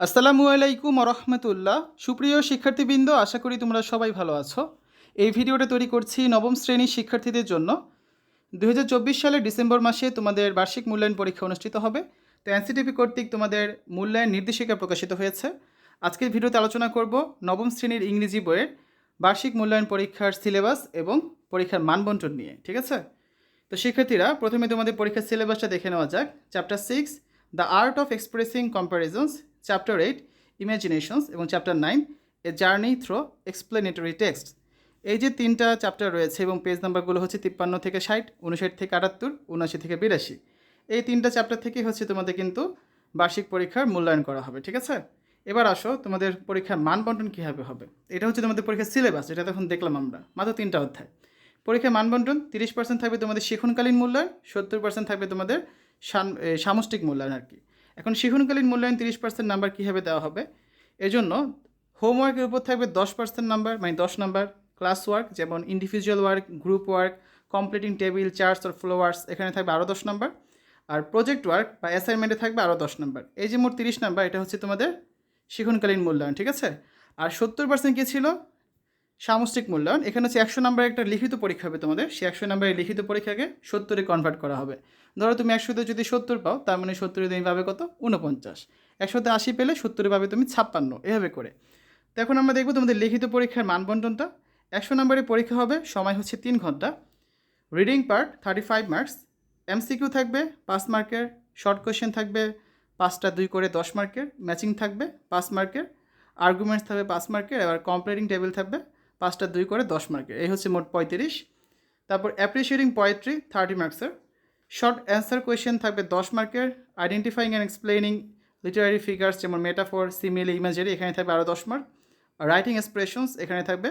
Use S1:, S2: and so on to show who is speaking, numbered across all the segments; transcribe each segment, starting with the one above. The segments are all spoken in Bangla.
S1: আসসালামু আলাইকুম রহমতুল্লাহ সুপ্রিয় শিক্ষার্থীবৃন্দ, আশা করি তোমরা সবাই ভালো আছো। এই ভিডিওটা তৈরি করছি নবম শ্রেণির শিক্ষার্থীদের জন্য। দু হাজার চব্বিশ সালের ডিসেম্বর মাসে তোমাদের বার্ষিক মূল্যায়ন পরীক্ষা অনুষ্ঠিত হবে। তো এনসিটিভি কর্তৃক তোমাদের মূল্যায়ন নির্দেশিকা প্রকাশিত হয়েছে। আজকের ভিডিওতে আলোচনা করব নবম শ্রেণির ইংরেজি বইয়ের বার্ষিক মূল্যায়ন পরীক্ষার সিলেবাস এবং পরীক্ষার মানবন্টন নিয়ে, ঠিক আছে? তো শিক্ষার্থীরা, প্রথমে তোমাদের পরীক্ষার সিলেবাসটা দেখে নেওয়া যাক। Chapter six, the art of expressing comparisons chapter eight imaginations এবং chapter nine a journey through explanatory text এই যে তিনটা চ্যাপ্টার রয়েছে এবং পেজ নাম্বারগুলো হচ্ছে তিপ্পান্ন থেকে ষাট উনষাট থেকে আটাত্তর উনআশি থেকে বিরাশি। এই তিনটা চ্যাপ্টার থেকেই হচ্ছে তোমাদের কিন্তু বার্ষিক পরীক্ষার মূল্যায়ন করা হবে, ঠিক আছে? এবার আসো, তোমাদের পরীক্ষার মান বন্টন কীভাবে হবে? এটা হচ্ছে তোমাদের পরীক্ষার সিলেবাস যেটা তখন দেখলাম আমরা, মাত্র তিনটা অধ্যায়। পরীক্ষার মান বন্টন, তিরিশ পার্সেন্ট থাকবে তোমাদের শিখনকালীন মূল্যায়ন, সত্তর পার্সেন্ট থাকবে তোমাদের সামষ্টিক মূল্যায়ন আর কি। এখন শিখনকালীন মূল্যায়ন তিরিশ পার্সেন্ট নাম্বার কীভাবে দেওয়া হবে? এজন্য হোমওয়ার্কের উপর থাকবে দশ পার্সেন্ট নাম্বার মানে দশ নাম্বার ক্লাস ওয়ার্ক যেমন individual work group work completing table charts আর ফ্লোয়ার্স এখানে থাকবে আরও দশ নাম্বার আর প্রজেক্ট ওয়ার্ক বা অ্যাসাইনমেন্টে থাকবে আরও দশ নাম্বার এই যে মোট তিরিশ নাম্বার এটা হচ্ছে তোমাদের শিখনকালীন মূল্যায়ন, ঠিক আছে? আর সত্তর পার্সেন্ট কী ছিল? সামষ্টিক মূল্যায়ন। এখানে হচ্ছে একশো নাম্বারের একটা লিখিত পরীক্ষা হবে তোমাদের। সেই একশো নাম্বারের লিখিত পরীক্ষাকে সত্তরে কনভার্ট করা হবে। ধরো তুমি একশোতে যদি সত্তর পাও, তার মানে সত্তরে তুমি পাবে কত? উনপঞ্চাশ একশোতে আশি পেলে সত্তরে পাবে তুমি ছাপ্পান্ন। এভাবে করে। তো এখন আমরা দেখব তোমাদের লিখিত পরীক্ষার মানবন্টনটা একশো নম্বরের পরীক্ষা হবে সময় হচ্ছে তিন ঘণ্টা। Reading part thirty five marks MCQ থাকবে, পাঁচ মার্কের। শর্ট কোয়েশ্চেন থাকবে, পাঁচটা দুই করে দশ মার্কের। ম্যাচিং থাকবে, পাঁচ মার্কের। আর্গুমেন্টস থাকবে, পাঁচ মার্কের। এবার কমপ্লিটিং টেবিল থাকবে পাঁচটা দুই করে দশ মার্কের। এই হচ্ছে মোট পঁয়ত্রিশ। তারপর অ্যাপ্রিসিয়েটিং পোয়েট্রি থার্টি মার্কসের শর্ট অ্যান্সার কোয়েশ্চেন থাকবে দশ মার্কের। Identifying and explaining literary figures যেমন মেটাফোর সিমিলি ইমেজারি এখানে থাকবে আরও দশ মার্ক আর রাইটিং এক্সপ্রেশনস এখানে থাকবে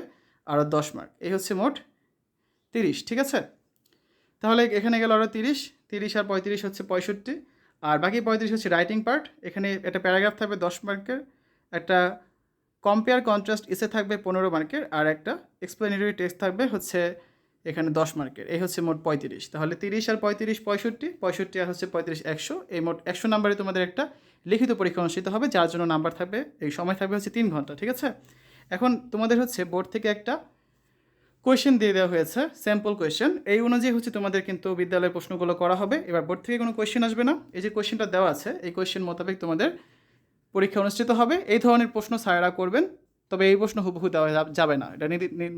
S1: আরও দশ মার্ক এই হচ্ছে মোট তিরিশ, ঠিক আছে? তাহলে এখানে গেল আরও তিরিশ। তিরিশ আর পঁয়ত্রিশ হচ্ছে পঁয়ষট্টি। আর বাকি পঁয়ত্রিশ হচ্ছে রাইটিং পার্ট এখানে একটা প্যারাগ্রাফ থাকবে দশ মার্কের। একটা কম্পেয়ার কন্ট্রাস্ট এসে থাকবে পনেরো মার্কের আর একটা এক্সপ্লেনেটরি টেক্সট থাকবে হচ্ছে এখানে দশ মার্কের এই হচ্ছে মোট পঁয়ত্রিশ। তাহলে তিরিশ আর পঁয়ত্রিশ পঁয়ষট্টি পঁয়ষট্টি আর হচ্ছে পঁয়ত্রিশ একশো। এই মোট একশো নাম্বারে তোমাদের একটা লিখিত পরীক্ষা অনুষ্ঠিত হবে, যার জন্য নাম্বার থাকবে, এই সময় থাকবে হচ্ছে তিন ঘণ্টা, ঠিক আছে? এখন তোমাদের হচ্ছে বোর্ড থেকে একটা কোয়েশ্চেন দিয়ে দেওয়া হয়েছে স্যাম্পল কোয়েশ্চেন এই অনুযায়ী হচ্ছে তোমাদের কিন্তু বিদ্যালয়ের প্রশ্নগুলো করা হবে। এবার বোর্ড থেকে কোনো কোয়েশ্চেন আসবে না। এই যে কোয়েশ্চেনটা দেওয়া আছে, এই কোয়েশ্চেন মোতাবেক তোমাদের পরীক্ষা অনুষ্ঠিত হবে। এই ধরনের প্রশ্ন স্যারেরা করবেন, তবে এই প্রশ্ন হুবহু দেওয়া যাবে না। এটা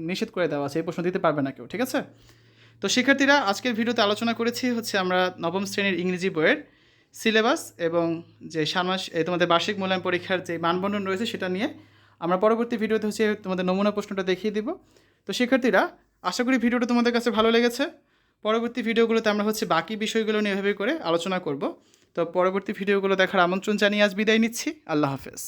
S1: নিষেধ করে দেওয়া আছে। এই প্রশ্ন দিতে পারবে না কেউ, ঠিক আছে? তো শিক্ষার্থীরা, আজকের ভিডিওতে আলোচনা করেছি হচ্ছে আমরা নবম শ্রেণির ইংরেজি বইয়ের সিলেবাস এবং যে এই তোমাদের বার্ষিক মূল্যায়ন পরীক্ষার যে মানবন্ধন রয়েছে সেটা নিয়ে আমরা পরবর্তী ভিডিওতে হচ্ছে তোমাদের নমুনা প্রশ্নটা দেখিয়ে দিব। তো শিক্ষার্থীরা, আশা করি ভিডিওটা তোমাদের কাছে ভালো লেগেছে। পরবর্তী ভিডিওগুলোতে আমরা হচ্ছে বাকি বিষয়গুলো নিয়ে এভাবে করে আলোচনা করব। তো পরবর্তী ভিডিওগুলো দেখার আমন্ত্রণ জানিয়ে আজ বিদায় নিচ্ছি। আল্লাহ হাফেজ।